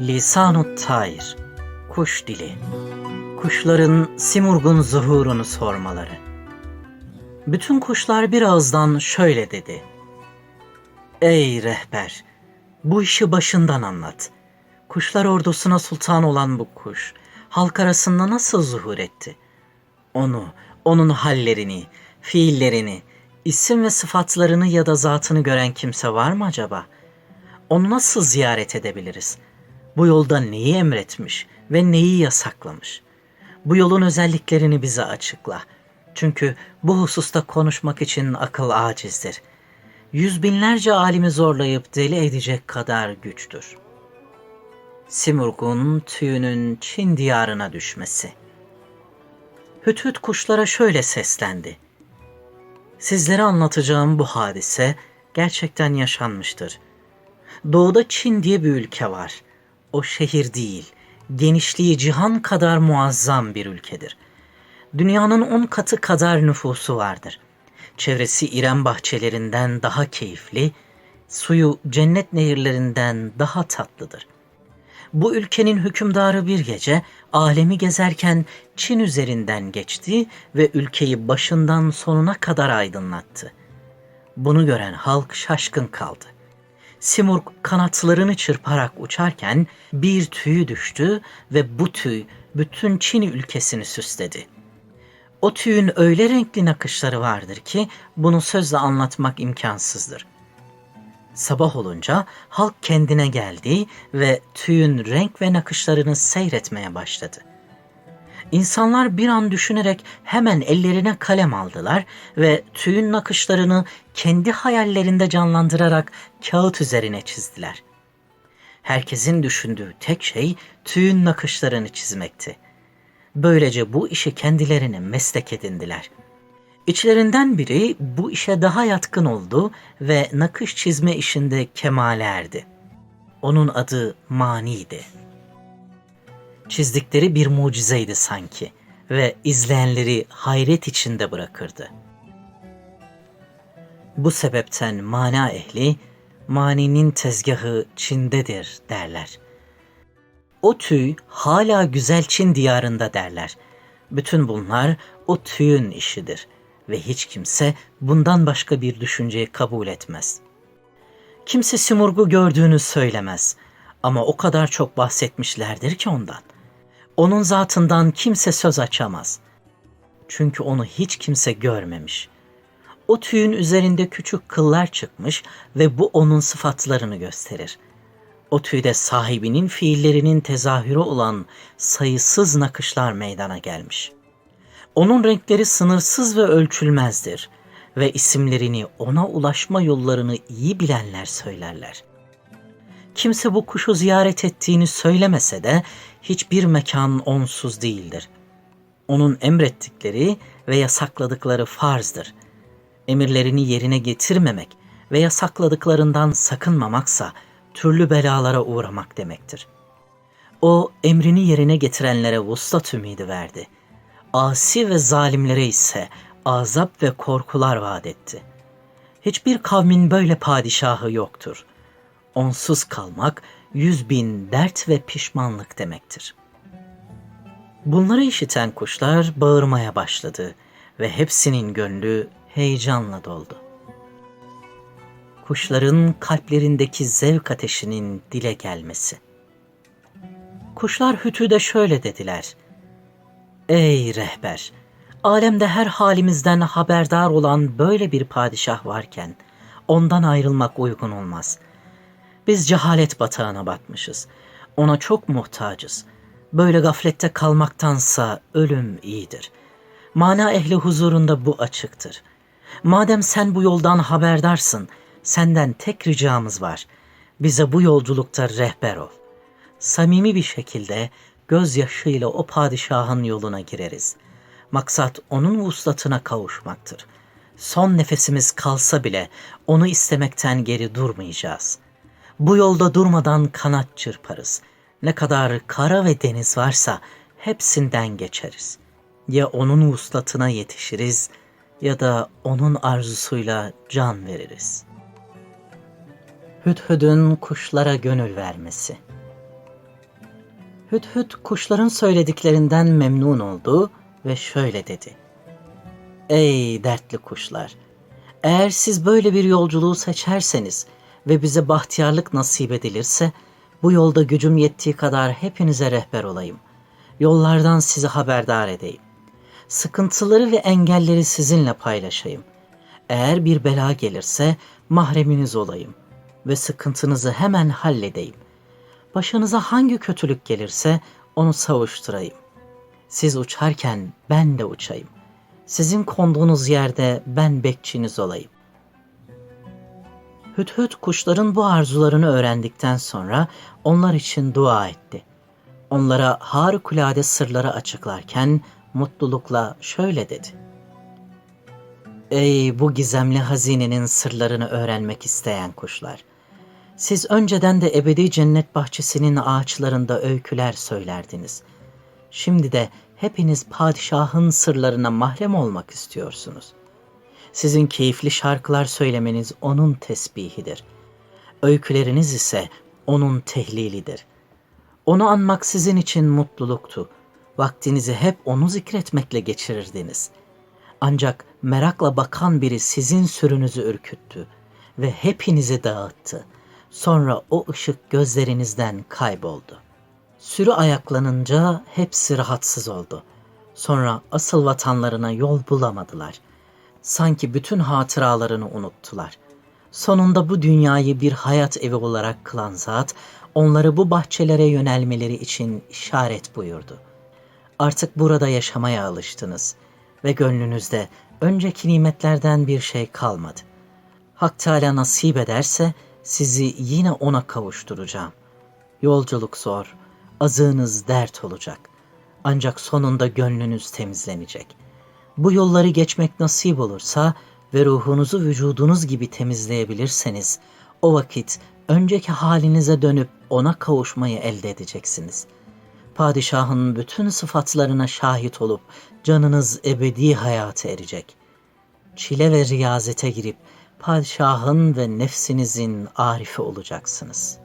Lisanut Tayr, kuş dili. Kuşların Simurg'un zuhurunu sormaları. Bütün kuşlar bir ağızdan şöyle dedi. Ey rehber, bu işi başından anlat. Kuşlar ordusuna sultan olan bu kuş, halk arasında nasıl zuhur etti? Onu, onun hallerini, fiillerini, isim ve sıfatlarını ya da zatını gören kimse var mı acaba? Onu nasıl ziyaret edebiliriz? Bu yolda neyi emretmiş ve neyi yasaklamış? Bu yolun özelliklerini bize açıkla. Çünkü bu hususta konuşmak için akıl acizdir. Yüz binlerce alimi zorlayıp deli edecek kadar güçtür. Simurg'un tüyünün Çin diyarına düşmesi. Hüthüt kuşlara şöyle seslendi. Sizlere anlatacağım bu hadise gerçekten yaşanmıştır. Doğuda Çin diye bir ülke var. O şehir değil, genişliği cihan kadar muazzam bir ülkedir. Dünyanın on katı kadar nüfusu vardır. Çevresi İrem bahçelerinden daha keyifli, suyu cennet nehirlerinden daha tatlıdır. Bu ülkenin hükümdarı bir gece alemi gezerken Çin üzerinden geçti ve ülkeyi başından sonuna kadar aydınlattı. Bunu gören halk şaşkın kaldı. Simurg kanatlarını çırparak uçarken bir tüy düştü ve bu tüy bütün Çin ülkesini süsledi. O tüyün öyle renkli nakışları vardır ki bunu sözle anlatmak imkansızdır. Sabah olunca halk kendine geldi ve tüyün renk ve nakışlarını seyretmeye başladı. İnsanlar bir an düşünerek hemen ellerine kalem aldılar ve tüyün nakışlarını kendi hayallerinde canlandırarak kağıt üzerine çizdiler. Herkesin düşündüğü tek şey tüyün nakışlarını çizmekti. Böylece bu işi kendilerine meslek edindiler. İçlerinden biri bu işe daha yatkın oldu ve nakış çizme işinde kemale erdi. Onun adı Mani'ydi. Çizdikleri bir mucizeydi sanki ve izleyenleri hayret içinde bırakırdı. Bu sebepten mana ehli, maninin tezgahı Çin'dedir derler. O tüy hala güzel Çin diyarında derler. Bütün bunlar o tüyün işidir ve hiç kimse bundan başka bir düşünceyi kabul etmez. Kimse Simurg'u gördüğünü söylemez ama o kadar çok bahsetmişlerdir ki ondan. Onun zatından kimse söz açamaz. Çünkü onu hiç kimse görmemiş. O tüyün üzerinde küçük kıllar çıkmış ve bu onun sıfatlarını gösterir. O tüyde sahibinin fiillerinin tezahürü olan sayısız nakışlar meydana gelmiş. Onun renkleri sınırsız ve ölçülmezdir ve isimlerini ona ulaşma yollarını iyi bilenler söylerler. Kimse bu kuşu ziyaret ettiğini söylemese de hiçbir mekan onsuz değildir. Onun emrettikleri ve yasakladıkları farzdır. Emirlerini yerine getirmemek ve yasakladıklarından sakınmamaksa türlü belalara uğramak demektir. O emrini yerine getirenlere vuslat ümidi verdi. Asi ve zalimlere ise azap ve korkular vaat etti. Hiçbir kavmin böyle padişahı yoktur. Onsuz kalmak yüz bin dert ve pişmanlık demektir. Bunları işiten kuşlar bağırmaya başladı ve hepsinin gönlü heyecanla doldu. Kuşların kalplerindeki zevk ateşinin dile gelmesi. Kuşlar hütüde şöyle dediler. Ey rehber! Alemde her halimizden haberdar olan böyle bir padişah varken ondan ayrılmak uygun olmaz. Biz cehalet batağına batmışız. Ona çok muhtacız. Böyle gaflette kalmaktansa ölüm iyidir. Mana ehli huzurunda bu açıktır. Madem sen bu yoldan haberdarsın, senden tek ricamız var. Bize bu yolculukta rehber ol. Samimi bir şekilde gözyaşıyla o padişahın yoluna gireriz. Maksat onun vuslatına kavuşmaktır. Son nefesimiz kalsa bile onu istemekten geri durmayacağız. Bu yolda durmadan kanat çırparız. Ne kadar kara ve deniz varsa hepsinden geçeriz. Ya onun vuslatına yetişiriz ya da onun arzusuyla can veririz. Hüdhüdün kuşlara gönül vermesi. Hüdhüd kuşların söylediklerinden memnun oldu ve şöyle dedi. Ey dertli kuşlar! Eğer siz böyle bir yolculuğu seçerseniz ve bize bahtiyarlık nasip edilirse, bu yolda gücüm yettiği kadar hepinize rehber olayım. Yollardan sizi haberdar edeyim. Sıkıntıları ve engelleri sizinle paylaşayım. Eğer bir bela gelirse mahreminiz olayım ve sıkıntınızı hemen halledeyim. Başınıza hangi kötülük gelirse onu savuşturayım. Siz uçarken ben de uçayım. Sizin konduğunuz yerde ben bekçiniz olayım. Hüdhüd kuşların bu arzularını öğrendikten sonra onlar için dua etti. Onlara harikulade sırları açıklarken mutlulukla şöyle dedi. Ey bu gizemli hazinenin sırlarını öğrenmek isteyen kuşlar! Siz önceden de ebedi cennet bahçesinin ağaçlarında öyküler söylerdiniz. Şimdi de hepiniz padişahın sırlarına mahrem olmak istiyorsunuz. Sizin keyifli şarkılar söylemeniz onun tesbihidir. Öyküleriniz ise onun tehlilidir. Onu anmak sizin için mutluluktu. Vaktinizi hep onu zikretmekle geçirirdiniz. Ancak merakla bakan biri sizin sürünüzü ürküttü ve hepinizi dağıttı. Sonra o ışık gözlerinizden kayboldu. Sürü ayaklanınca hepsi rahatsız oldu. Sonra asıl vatanlarına yol bulamadılar. Sanki bütün hatıralarını unuttular. Sonunda bu dünyayı bir hayat evi olarak kılan zat, onları bu bahçelere yönelmeleri için işaret buyurdu. Artık burada yaşamaya alıştınız ve gönlünüzde önceki nimetlerden bir şey kalmadı. Hak Teala nasip ederse sizi yine ona kavuşturacağım. Yolculuk zor, azığınız dert olacak. Ancak sonunda gönlünüz temizlenecek. Bu yolları geçmek nasip olursa ve ruhunuzu vücudunuz gibi temizleyebilirseniz, o vakit önceki halinize dönüp ona kavuşmayı elde edeceksiniz. Padişahın bütün sıfatlarına şahit olup canınız ebedi hayata erecek. Çile ve riyazete girip padişahın ve nefsinizin arifi olacaksınız.''